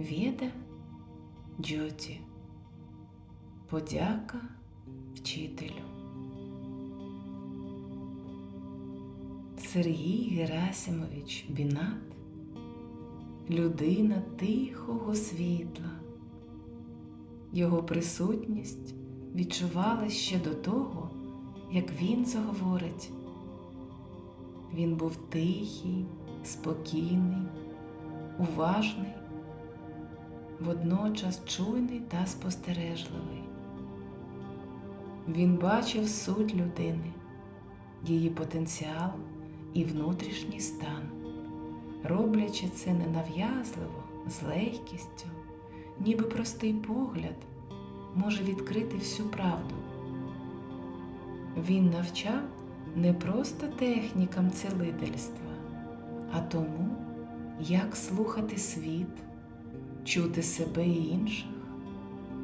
Веда Джоті. Подяка вчителю. Сергій Герасимович Бінат людина тихого світла. Його присутність відчувалась ще до того, як він заговорить. Він був тихий, спокійний, уважний, водночас чуйний та спостережливий. Він бачив суть людини, її потенціал і внутрішній стан, роблячи це ненав'язливо, з легкістю, ніби простий погляд може відкрити всю правду. Він навчав не просто технікам цілительства, а тому, як слухати світ, чути себе і інших,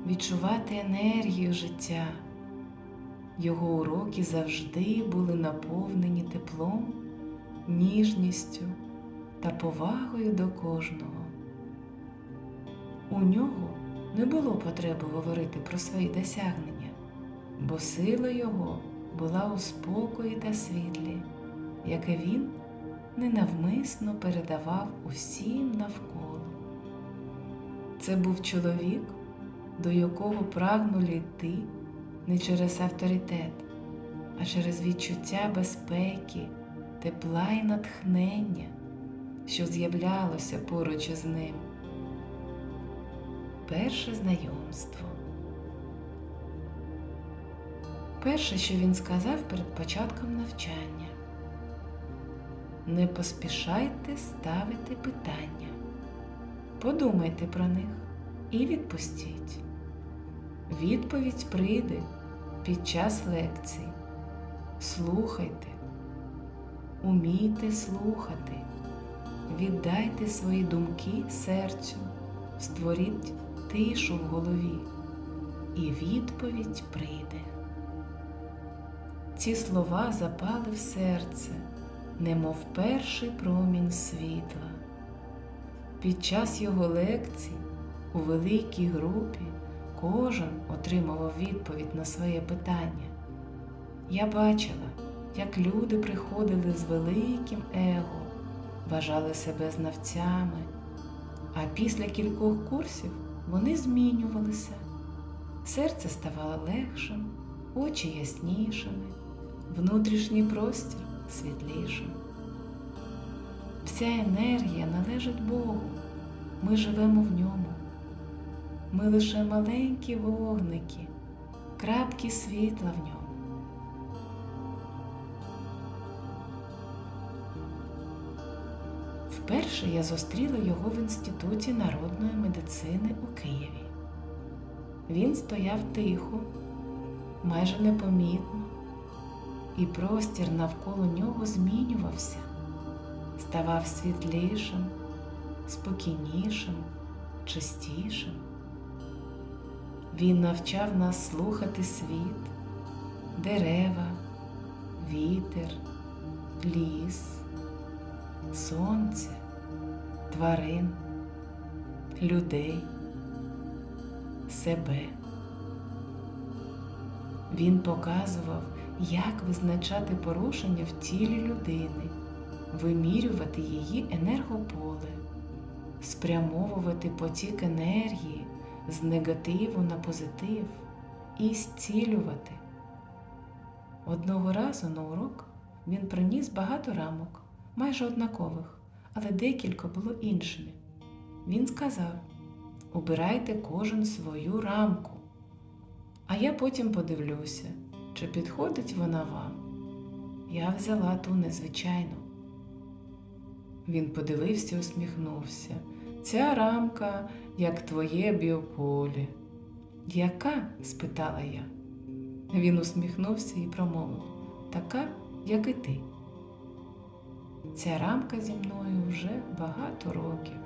відчувати енергію життя. Його уроки завжди були наповнені теплом, ніжністю та повагою до кожного. У нього не було потреби говорити про свої досягнення, бо сила його була у спокої та світлі, яке він ненавмисно передавав усім навколо. Це був чоловік, до якого прагнули йти не через авторитет, а через відчуття безпеки, тепла і натхнення, що з'являлося поруч із ним. Перше знайомство. Перше, що він сказав перед початком навчання, не поспішайте ставити питання, подумайте про них і відпустіть. Відповідь прийде під час лекцій. Слухайте, умійте слухати, віддайте свої думки серцю, створіть тишу в голові, і відповідь прийде. Ці слова запали в серце, немов перший промінь світла. Під час його лекцій у великій групі кожен отримував відповідь на своє питання. Я бачила, як люди приходили з великим его, вважали себе знавцями, а після кількох курсів вони змінювалися. Серце ставало легшим, очі яснішими, внутрішній простір світлішим. Вся енергія належить Богу, ми живемо в ньому. Ми лише маленькі вогники, крапки світла в ньому. Вперше я зустріла його в Інституті народної медицини у Києві. Він стояв тихо, майже непомітно, і простір навколо нього змінювався, ставав світлішим, спокійнішим, чистішим. Він навчав нас слухати світ, дерева, вітер, ліс, сонце, тварин, людей, себе. Він показував, як визначати порушення в тілі людини, вимірювати її енергополе, спрямовувати потік енергії з негативу на позитив і зцілювати. Одного разу на урок він приніс багато рамок, майже однакових, але декілька було іншими. Він сказав: Убирайте кожен свою рамку, а я потім подивлюся, чи підходить вона вам. Я взяла ту незвичайну. Він подивився і усміхнувся. Ця рамка, як твоє біополе. Яка? спитала я. Він усміхнувся і промовив така, як і ти. Ця рамка зі мною вже багато років,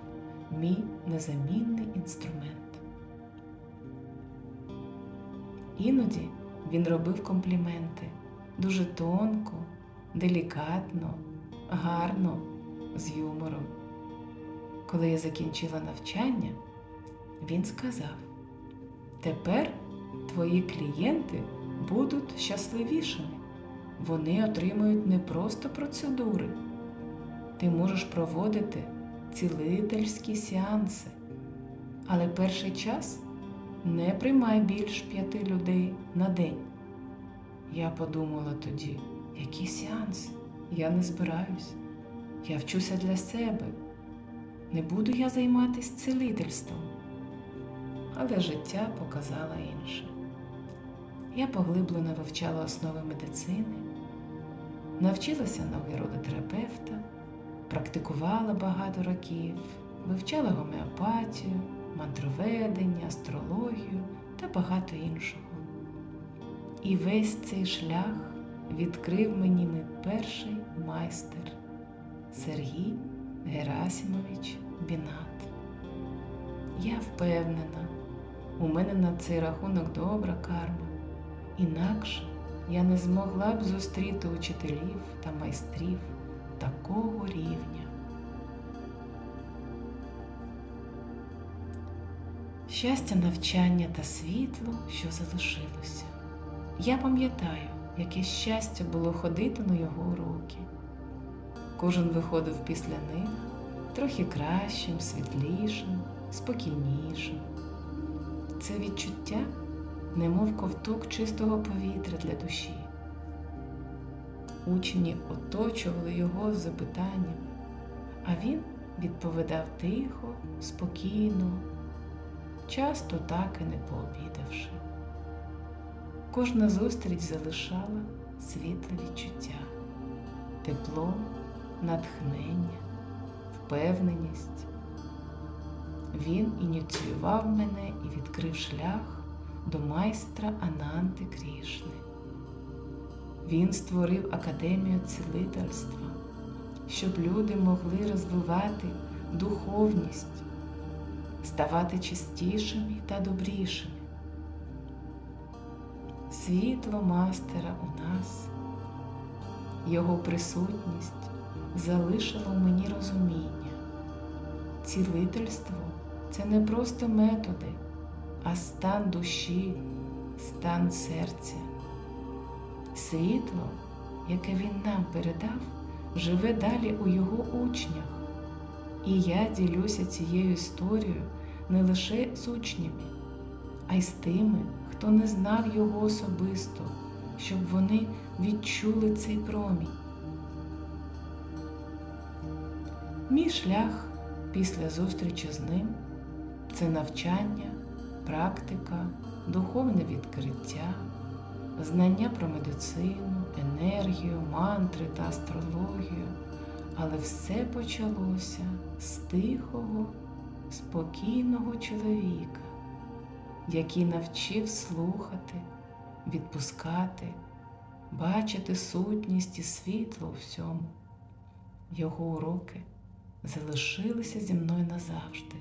мій незамінний інструмент. Іноді він робив компліменти дуже тонко, делікатно, гарно, з юмором. Коли я закінчила навчання, Він сказав: Тепер твої клієнти будуть щасливішими. Вони отримують не просто процедури. Ти можеш проводити цілительські сеанси. Але перший час не приймай більш п'яти людей на день. Я подумала тоді, які сеанси? Я не збираюсь. Я вчуся для себе. Не буду я займатися цілительством. Але життя показало інше. Я поглиблено вивчала основи медицини, навчилася на виродотерапевта, практикувала багато років, вивчала гомеопатію, мантроведення, астрологію та багато іншого. І весь цей шлях відкрив мені мій перший майстер Сергій Герасимович Бінат. Я впевнена, у мене на цей рахунок добра карма, інакше я не змогла б зустріти учителів та майстрів такого рівня. Щастя, навчання та світло, що залишилося. Я пам'ятаю, яке щастя було ходити на його уроки. Кожен виходив після них трохи кращим, світлішим, спокійнішим. Це відчуття, немов ковток чистого повітря для душі. Учні оточували його з запитаннями, а він відповідав тихо, спокійно, часто так і не пообідавши. Кожна зустріч залишала світле відчуття, тепло, натхнення, впевненість. Він ініціював мене і відкрив шлях до майстра Ананти Крішни. Він створив академію цілительства, щоб люди могли розвивати духовність, ставати чистішими та добрішими. Світло мастера у нас, його присутність залишила у мені розуміння. Цілительство це не просто методи, а стан душі, стан серця. Світло, яке він нам передав, живе далі у його учнях. І я ділюся цією історією не лише з учнями, а й з тими, хто не знав його особисто, щоб вони відчули цей промінь. Мій шлях після зустрічі з ним це навчання, практика, духовне відкриття, знання про медицину, енергію, мантри та астрологію. Але все почалося з тихого, спокійного чоловіка, який навчив слухати, відпускати, бачити сутність і світло у всьому. Його уроки залишилися зі мною назавжди.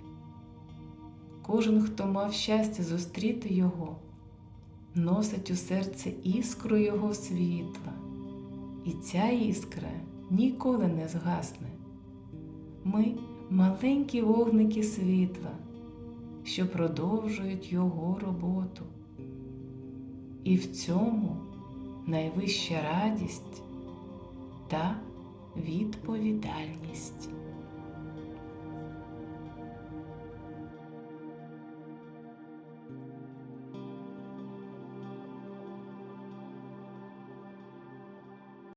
Кожен, хто мав щастя зустріти його, носить у серце іскру його світла, і ця іскра ніколи не згасне. Ми маленькі вогники світла, що продовжують його роботу. І в цьому найвища радість та відповідальність.